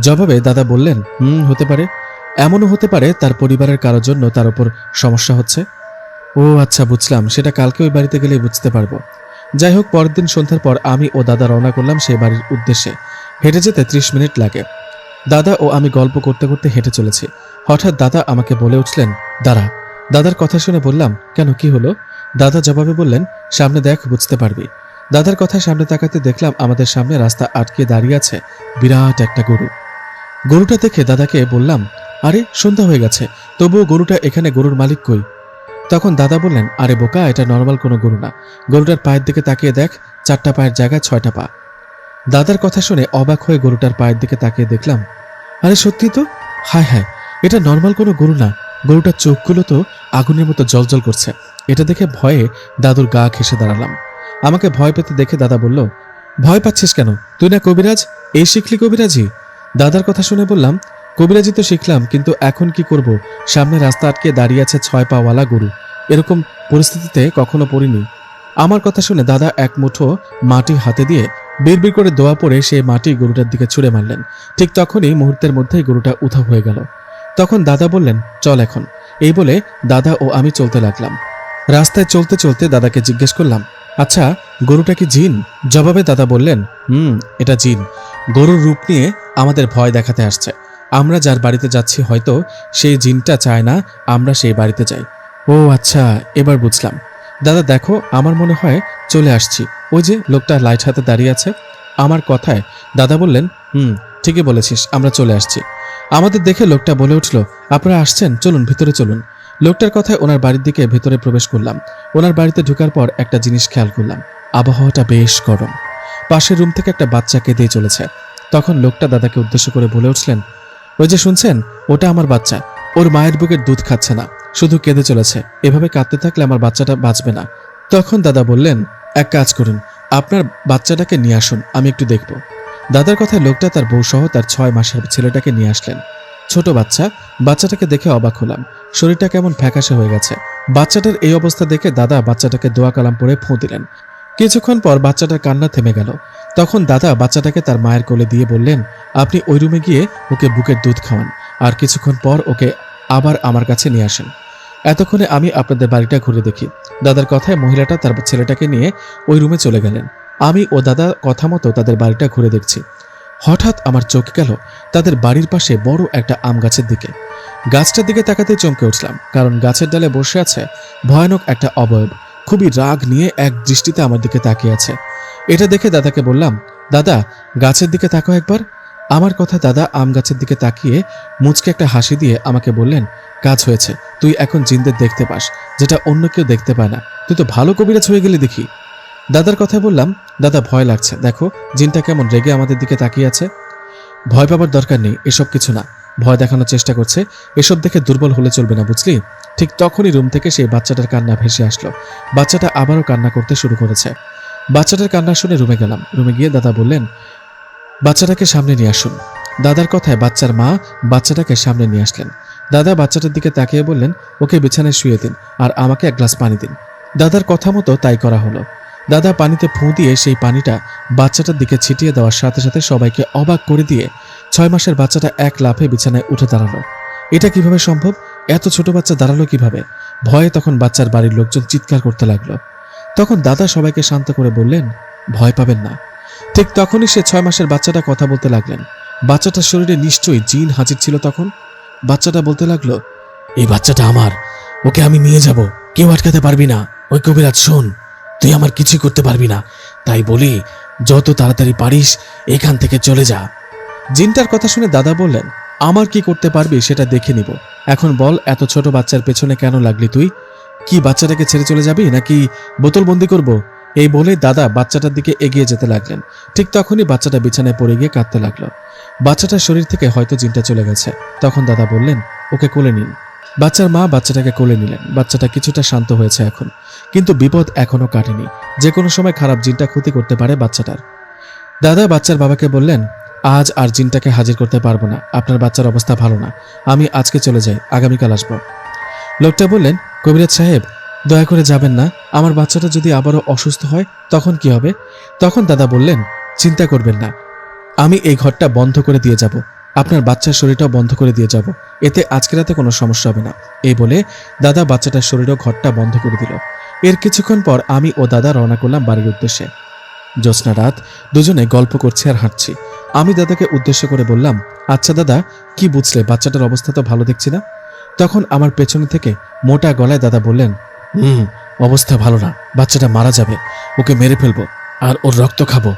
জবাবে দাদা বললেন, হুম, হতে পারে। এমনও হতে পারে তার পরিবারের কারোর জন্য তার উপর সমস্যা হচ্ছে। ও আচ্ছা বুঝলাম। সেটা কালকে ওই বাড়িতে গেলে বুঝতে পারব। যাই হোক, পরের দিন সন্ধ্যার পর আমি ও দাদা রওনা করলাম সেই বাড়ির উদ্দেশ্যে। হেঁটে যেতে ত্রিশ মিনিট লাগে। দাদা ও আমি গল্প করতে করতে হেঁটে চলেছি। হঠাৎ দাদা আমাকে বলে উঠলেন, দাঁড়া। দাদার কথা শুনে বললাম, কেন, কি হলো? দাদা জবাবে বললেন, সামনে দেখ, বুঝতে পারবি। দাদার কথা সামনে তাকাতে দেখলাম আমাদের সামনে রাস্তা আটকে দাঁড়িয়ে আছে বিরাট একটা গরু। গরুটা দেখে দাদাকে বললাম, আরে, সন্ধ্যা হয়ে গেছে, তবুও গরুটা এখানে গরুর মালিক কই? তখন দাদা বললেন, আরে বোকা, এটা নর্মাল কোনো গরু না। গরুটার পায়ের দিকে তাকিয়ে দেখ, চারটা পায়ের জায়গায় ছয়টা পা। দাদার কথা শুনে অবাক হয়ে গরুটার পায়ের দিকে তাকিয়ে দেখলাম, আরে, সত্যি তো? হায় হায়, এটা নর্মাল কোনো গরু না। গরুটার চোখগুলো তো আগুনের মতো জলজল করছে। এটা দেখে ভয়ে দাদুর গা ঘেসে দাঁড়ালাম। আমাকে ভয় পেতে দেখে দাদা বলল, ভয় পাচ্ছিস কেন? তুই না কবিরাজ? এই শিখলি কবিরাজি দাদার কথা শুনে বললাম কবিরাজি তো শিখলাম, কিন্তু এখন কি করব? সামনে রাস্তা আটকে দাঁড়িয়ে আছে ছয় পাওয়ালা গরু। এরকম পরিস্থিতিতে কখনো পড়িনি। আমার কথা শুনে দাদা এক মুঠো মাটি হাতে দিয়ে বিড়বিড় করে দোয়া পড়ে সেই মাটি গরুটার দিকে ছুঁড়ে মারলেন। ঠিক তখনই মুহূর্তের মধ্যেই গরুটা উধাও হয়ে গেল। তখন দাদা বললেন, চল এখন। এই বলে দাদা ও আমি চলতে লাগলাম। রাস্তায় চলতে চলতে দাদাকে জিজ্ঞেস করলাম আচ্ছা গরুটা কি জিন? জবাবে দাদা বললেন, হুম, এটা জিন। গরুর রূপ নিয়ে আমাদের ভয় দেখাতে আসছে। আমরা যার বাড়িতে যাচ্ছি হয়তো সেই জিনটা চায় না, আমরা সেই বাড়িতে যাই। ও আচ্ছা এবার বুঝলাম। দাদা, দেখো, আমার মনে হয় চলে আসছি। ওই যে লোকটা লাইট হাতে দাঁড়িয়ে আছে। আমার কথায় দাদা বললেন, হুম, ঠিকই বলেছিস, আমরা চলে আসছি। আমাদের দেখে লোকটা বলে উঠল, আপনারা আসছেন, চলুন, ভিতরে চলুন। লোকটার কথায় ওনার বাড়ির দিকে ভেতরে প্রবেশ করলাম। ওনার বাড়িতে ঢোকার পর একটা জিনিস খেয়াল করলাম। আবহাওয়াটা বেশ গরম। পাশের রুম থেকে একটা বাচ্চা কেঁদেই চলেছে। তখন লোকটা দাদাকে উদ্দেশ্য করে বলে উঠলেন, ওই যে শুনছেন, ওটা আমার বাচ্চা। ওর মায়ের বুকের দুধ খাচ্ছে না। শুধু কেঁদে চলেছে। এভাবে কাঁদতে থাকলে আমার বাচ্চাটা বাঁচবে না। তখন দাদা বললেন, এক কাজ করুন, আপনার বাচ্চাটাকে নিয়ে আসুন, আমি একটু দেখব। দাদার কথায় লোকটা তার বউ সহ তার ছয় মাসের ছেলেটাকে নিয়ে আসলেন। ছোট বাচ্চা, বাচ্চাটাকে দেখে অবাক হলাম। শরীরটা কেমন ফ্যাকাশে হয়ে গেছে। বাচ্চাটার এই অবস্থা দেখে দাদা বাচ্চাটাকে দোয়া কালাম পরে ফোঁ দিলেন। কিছুক্ষণ পর বাচ্চাটার কান্না থেমে গেল। তখন দাদা বাচ্চাটাকে তার মায়ের কোলে দিয়ে বললেন, আপনি ওই রুমে গিয়ে ওকে বুকের দুধ খাওয়ান আর কিছুক্ষণ পর ওকে আবার আমার কাছে নিয়ে আসেন। এতক্ষণে আমি আপনাদের বাড়িটা ঘুরে দেখি। দাদার কথায় মহিলাটা তার ছেলেটাকে নিয়ে ওই রুমে চলে গেলেন। আমি ও দাদা কথা মতো তাদের বাড়িটা ঘুরে দেখছি। হঠাৎ আমার চোখ গেল তাদের বাড়ির পাশে বড় একটা আম গাছের দিকে। গাছটার দিকে তাকাতে চমকে উঠলাম, কারণ গাছের ডালে বসে আছে ভয়ানক একটা অবয়ব। খুবই রাগ নিয়ে এক দৃষ্টিতে আমার দিকে তাকিয়ে আছে। এটা দেখে দাদাকে বললাম, দাদা, গাছের দিকে তাকাও একবার। আমার কথা দাদা আম গাছের দিকে তাকিয়ে মুচকে একটা হাসি দিয়ে আমাকে বললেন, কাজ হয়েছে, তুই এখন জিনদের দেখতে পাস, যেটা অন্য কেউ দেখতে পায় না। তুই তো ভালো কবিরাজ হয়ে গেলি দেখি। দাদার কথা বললাম, দাদা, ভয় লাগছে। দেখো, জিনটা কেমন, রেগে আমাদের দিকে তাকিয়ে আছে? ভয় পাবার দরকার নেই, এসব কিছু না। ভয় দেখানোর চেষ্টা করছে। এসব দেখে দুর্বল হলে চলবে না, বুঝলি? ঠিক তখনই রুম থেকে সেই বাচ্চাটার কান্না ভেসে আসলো। বাচ্চাটা আবারও কান্না করতে শুরু করেছে। বাচ্চাটার কান্না শুনে রুমে গেলাম। রুমে গিয়ে দাদা বললেন, বাচ্চাটাকে সামনে নিয়ে আসুন। দাদার কথায় বাচ্চার মা বাচ্চাটাকে সামনে নিয়ে আসলেন। দাদা বাচ্চাটার দিকে তাকিয়ে বললেন, ওকে বিছানায় শুয়ে দিন আর আমাকে এক গ্লাস পানি দিন। দাদার কথা মতো তাই করা হলো। দাদা পানিতে ফুঁ দিয়ে সেই পানিটা বাচ্চাটার দিকে ছিটিয়ে দেওয়ার সাথে সাথে সবাইকে অবাক করে দিয়ে ছয় মাসের বাচ্চাটা এক লাফে বিছানায় উঠে দাঁড়াল। এটা কীভাবে সম্ভব? এত ছোট বাচ্চা দাঁড়াল কীভাবে? ভয়ে তখন বাচ্চার বাড়ির লোকজন চিৎকার করতে লাগল। তখন দাদা সবাইকে শান্ত করে বললেন, ভয় পাবেন না। ঠিক তখনই সে ছয় মাসের বাচ্চাটা কথা বলতে লাগলেন। বাচ্চাটার শরীরে নিশ্চয়ই জিন হাজির ছিল তখন। বাচ্চাটা বলতে লাগল, এই বাচ্চাটা আমার, ওকে আমি নিয়ে যাব। কেউ আটকাতে পারবি না। ওই কবিরাজ, শোন। তুই আমার কিছুই করতে পারবি না। তাই বলি, যত তাড়াতাড়ি পারিস, এখান থেকে চলে যা। জিনটার কথা শুনে দাদা বললেন, আমার কি করতে পারবি সেটা দেখে নিব। এখন বল, এত ছোট বাচ্চার পেছনে কেন লাগলি তুই? কি বাচ্চাটাকে ছেড়ে চলে যাবি নাকি বোতলবন্দি করব? এই বলে দাদা বাচ্চাটার দিকে এগিয়ে যেতে লাগলেন। ঠিক তখনই বাচ্চাটা বিছানায় পড়ে গিয়ে কাঁদতে লাগল। বাচ্চাটার শরীর থেকে হয়তো জিনটা চলে গেছে। তখন দাদা বললেন, ওকে কোলে নিন। বাচ্চার মা বাচ্চাটাকে কোলে নিলেন। বাচ্চাটা কিছুটা শান্ত হয়েছে এখন। কিন্তু বিপদ এখনও কাটেনি। যে কোনো সময় খারাপ জিনটা ক্ষতি করতে পারে বাচ্চাটার। দাদা, বাচ্চার বাবাকে বললেন, আজ আর জিনটাকে হাজির করতে পারব না। আপনার বাচ্চার অবস্থা ভালো না। আমি আজকে চলে যাই। আগামীকাল আসব। লোকটা বললেন, কবিরাজ সাহেব, দয়া করে যাবেন না। আমার বাচ্চাটা যদি আবারও অসুস্থ হয়, তখন কি হবে? তখন দাদা বললেন, চিন্তা করবেন না। আমি এই ঘরটা বন্ধ করে দিয়ে যাব। আপনার বাচ্চার শরীরটাও বন্ধ করে দিয়ে যাব। এতে আজকে রাতে কোনো সমস্যা হবে না। এই বলে দাদা বাচ্চাটার শরীর ও ঘরটা বন্ধ করে দিল। এর কিছুক্ষণ পর আমি ও দাদা রওনা করলাম বাড়ির উদ্দেশ্যে। জ্যোৎস্না রাত, দুজনে গল্প করছি আর হাঁটছি। আমি দাদাকে উদ্দেশ্য করে বললাম আচ্ছা দাদা, কি বুঝলে? বাচ্চাটার অবস্থা তো ভালো দেখছি না? তখন আমার পেছনে থেকে মোটা গলায় দাদা বললেন, হুম, অবস্থা ভালো না। বাচ্চাটা মারা যাবে। ওকে মেরে ফেলব আর ওর রক্ত খাব।